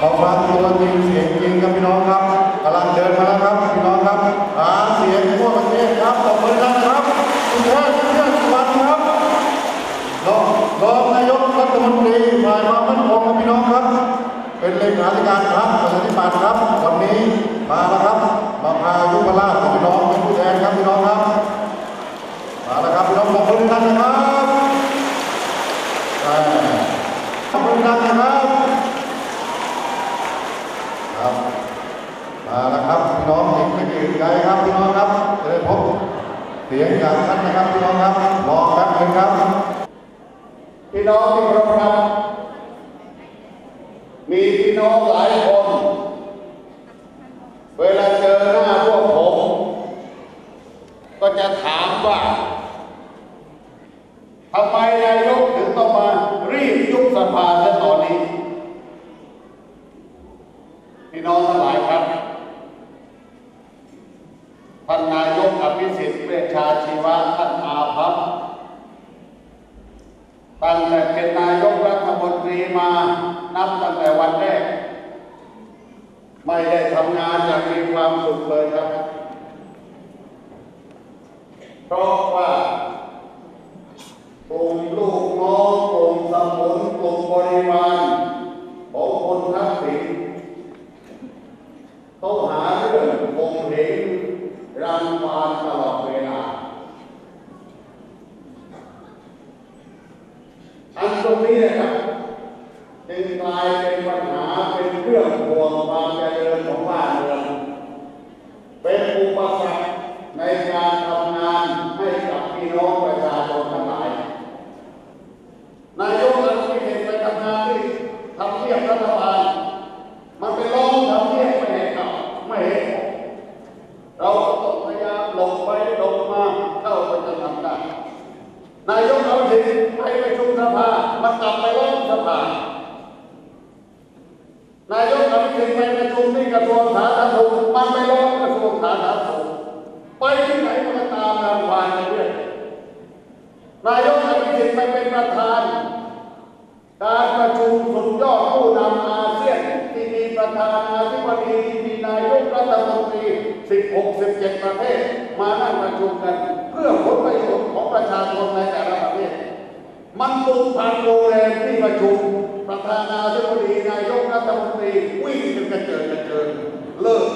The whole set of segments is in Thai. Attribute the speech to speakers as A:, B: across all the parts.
A: Malvado pela DMGM é, em Campinópolis. คน เวลาเจอ
B: หน้าพวกผม ก็จะถามว่าทำไมนายกถึงต้องมารีบยุบสภาซะตอนนี้ พี่น้องทั้งหลายครับท่านนายกอภิสิทธิ์เวชชาชีวะท่านอาภัพ ไม่ได้ทำงานอย่างมีความสุขเลยครับ เพราะว่าลุ่มลูกน้องกลุ่สมุนกลุ่บริวารของคนทักษิณต้องหาเรื่องคงเหงรันปา ประธาน การประชุมสุดยอดผู้นำอาเซียนที่มีประธานาธิบดีมีนายกรัฐมนตรี 16 17 ประเทศ มานั่งประชุมกัน เพื่อผลประโยชน์ของประชาชนในแต่ละประเทศ มันบุกงพันโรงแรมที่ประชุม ประธานาธิบดีนายกรัฐมนตรีวิ่งจนกระเจิดกระเจิงเลิก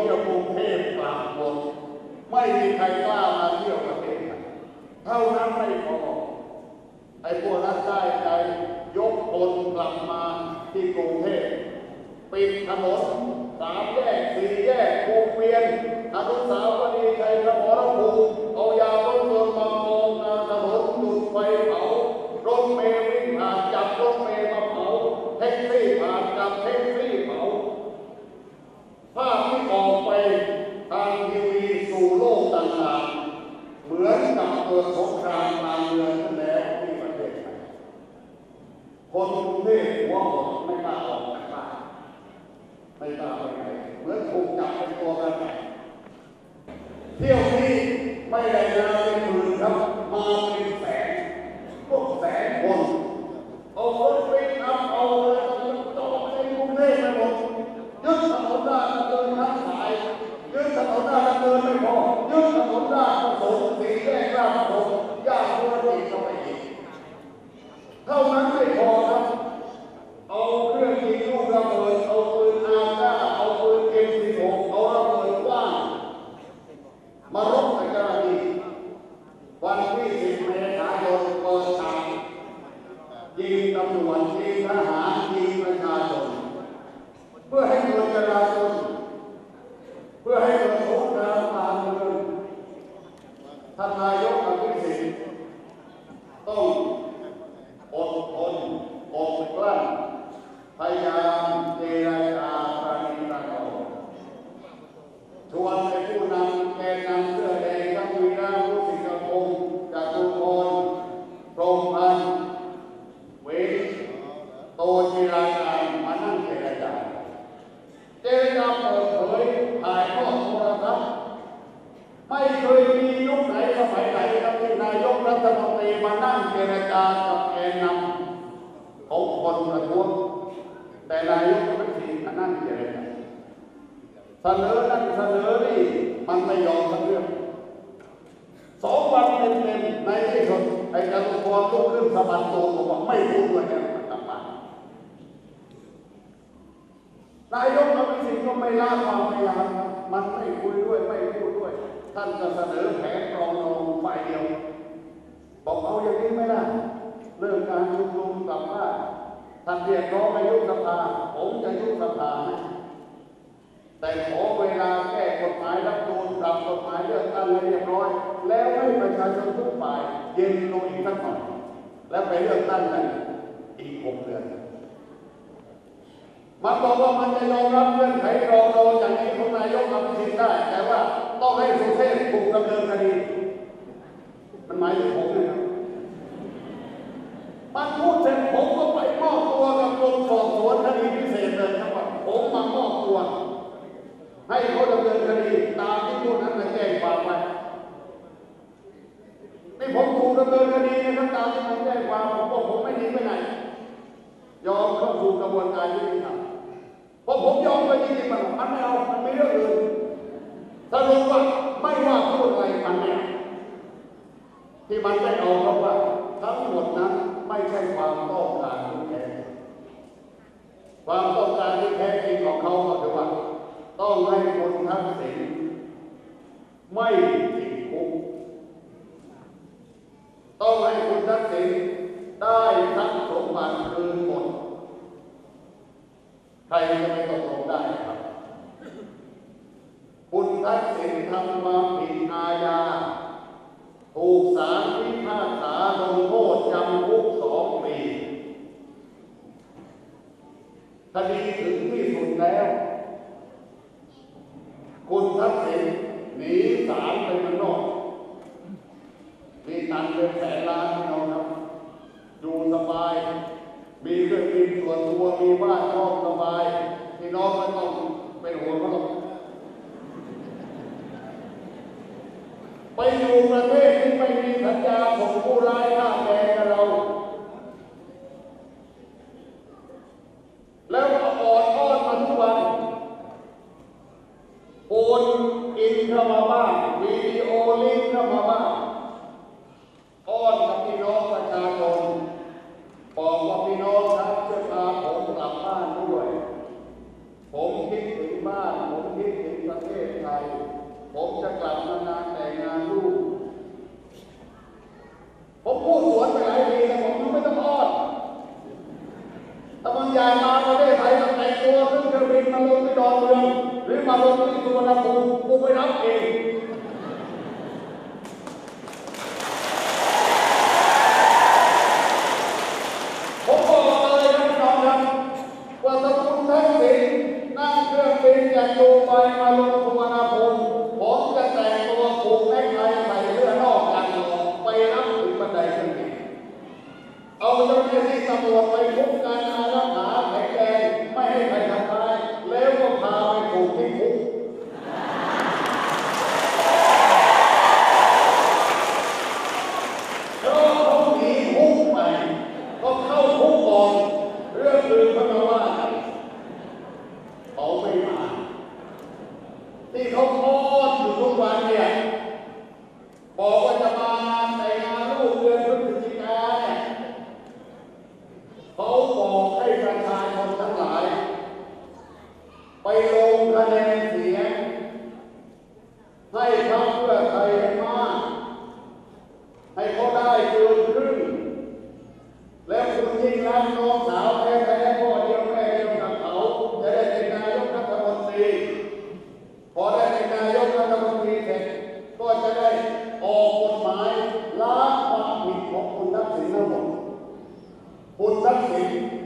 B: ที่ยวกรุงเทพกลางบนไม่มีใครกล้ามาเที่ยวประเทศไทยเท่านั้นไม่พอไอ้พวกนั้นได้ใจยกคนกลับมาที่กรุงเทพปิดถนนสามแยกสี่แยกคูเวียนอนุสาวดีย์ชัยสมรภูมิเอายาต้นมลนมามองนานถนนจุดไฟเผารถเมล์วิ่งผ่านจับรถเมล์มาเผาแท็กซี่ผ่านจับแท็กซี่ Điều gì? 犯罪を隠してい。 เสนอนั่นเสนอนี่มันไม่ยอมสักเรื่องสองวันเต็มๆในที่สุดไอ้จตุพรลุกขึ้นสะบัดตัวบอกว่าไม่พูดด้วยเนี่ยมันกลับบ้านายกรัฐมนตรีก็ไม่ละความพยายามครับมันไม่คุยด้วยไม่พูดด้วย ท่านจะเสนอแผนปรองดองฝ่ายเดียว บอกเอาอย่างนี้ไม่ได้เรื่องการชุมนุมกลับว่าท่านเรียกร้องให้ยุบสภา ผมจะยุบสภาให้ แต่ขอเวลาแก้กฎหมายรับนูนปรับกฎหมายเลือกตั้งให้เรียบร้อย แล้วให้ประชาชนทุกฝ่ายเย็นลงอีกสักหน่อยแล้วไปเลือกตั้งกันอีกหกเดือนมันบอกว่ามันจะยอมรับเงื่อนไขรองรออย่างนี้ของนายกอภิสิทธิ์ได้ แต่ว่าต้องให้สุเทพถูกดำเนินคดี มันหมายถึงผมนะครับมันพูดเสร็จผมก็ไปมอบตัวกับกรมสอบสวนคดีพิเศษเลยครับว่าผมมามอบตัว ให้เขาดำเนินคดีตามที่ผู้นั้นมาแจ้งความไว้นี่ผมถูกดำเนินคดีนะครับตามที่ผมแจ้งความผมบอกผมไม่หนีไปไหน ยอมเข้าสู่กระบวนการยุติธรรมเพราะผมยอมไปจริงๆมันมันไม่เอามันไม่เรื่องอื่นสรุปว่าไม่ว่าพูดอะไรมันไม่เอาที่มันไม่เอาเพราะว่าทั้งหมดนั้นไม่ใช่ความต้องการที่แท้ความต้องการที่แท้จริงของเขาก็คือว่า ต้องให้คนทักษิณไม่ติดคุกต้องให้คุณทักษิณได้ทั้งสมบัติคืนหมด ใครจะไปตกลงได้ครับ คุณทักษิณทำความผิดอาญา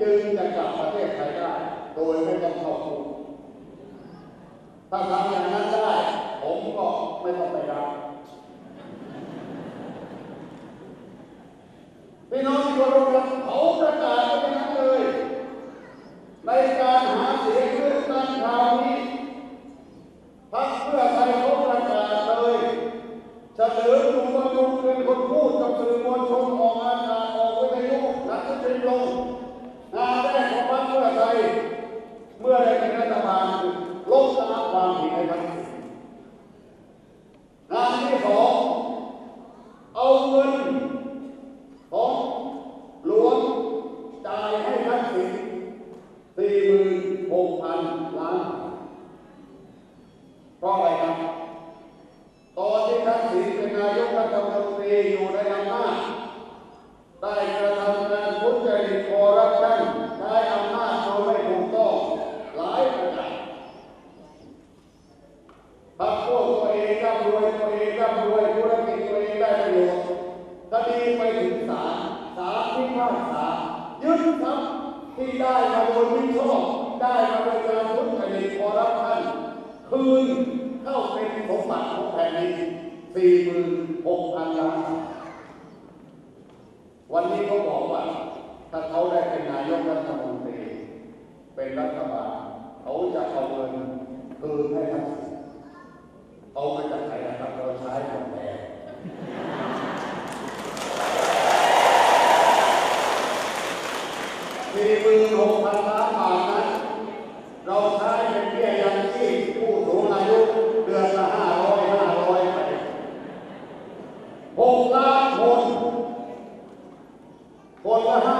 B: จึงจะกลับประเทศไทยได้ โดยไม่ต้องเข้าคุกถ้าทำอย่างนั้นได้ ผมก็ไม่ต้องไปรับพี่น้องที่เคารพครับเขาประกาศไปนั้นเลย ในการหาเสียงเลือกตั้งคราวนี้ นที่ชอบได้มาโดยการทุจริคอร์รัปชันคืนเข้าเป็นสมบัติของแผ่นดิน46,000ล้านวันนี้ก็บอกว่า ถ้าเขาได้เป็นนายกรัฐมนตรี เป็นรัฐบาลเขาจะเอาเงินคืนให้ Bota a